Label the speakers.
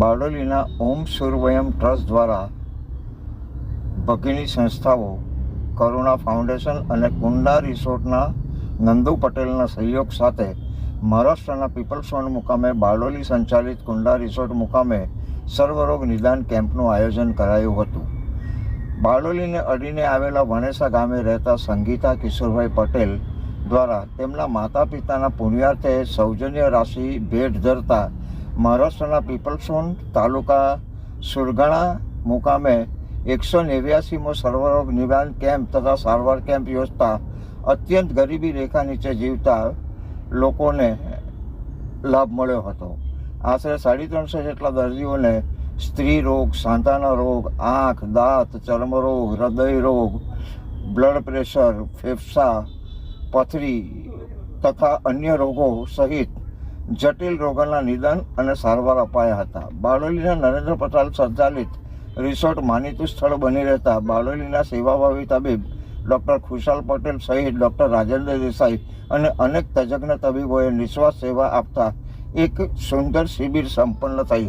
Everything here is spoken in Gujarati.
Speaker 1: બારડોલીના ઓમ સૂર્યવયમ ટ્રસ્ટ દ્વારા ભગીની સંસ્થાઓ, કરુણા ફાઉન્ડેશન અને કુંડા રિસોર્ટના નંદુ પટેલના સહયોગ સાથે મહારાષ્ટ્રના પીપલ્સવન મુકામે બારડોલી સંચાલિત કુંડા રિસોર્ટ મુકામે સર્વરોગ નિદાન કેમ્પનું આયોજન કરાયું હતું. બારડોલીને અડીને આવેલા વણેસા ગામે રહેતા સંગીતા કિશોરભાઈ પટેલ દ્વારા તેમના માતા પિતાના પુણ્યાર્થે સૌજન્ય રાશિ ભેટ ધરતા મહારાષ્ટ્રના પીપલ્સોન તાલુકા સુરગાણા મુકામે એકસો નેવ્યાસીમો સર્વરોગ નિવારણ કેમ્પ તથા સારવાર કેમ્પ યોજતા અત્યંત ગરીબી રેખા નીચે જીવતા લોકોને લાભ મળ્યો હતો. આશરે સાડી ત્રણસો જેટલા દર્દીઓને સ્ત્રી રોગ સાંધાના રોગ, આંખ, દાંત ચર્મરોગ હૃદય રોગ, બ્લડ પ્રેશર, ફેફસા, પથરી તથા અન્ય રોગો સહિત જટિલ રોગોના નિદાન અને સારવાર અપાયા હતા. બારડોલીના નરેન્દ્ર પટેલ સંચાલિત રિસોર્ટ માનીતું સ્થળ બની રહેતા બારડોલીના સેવાભાવી તબીબ ડૉક્ટર ખુશાલ પટેલ સહિત ડૉક્ટર રાજેન્દ્ર દેસાઈ અને અનેક તજજ્ઞ તબીબોએ નિશ્વાસ સેવા આપતા એક સુંદર શિબિર સંપન્ન થઈ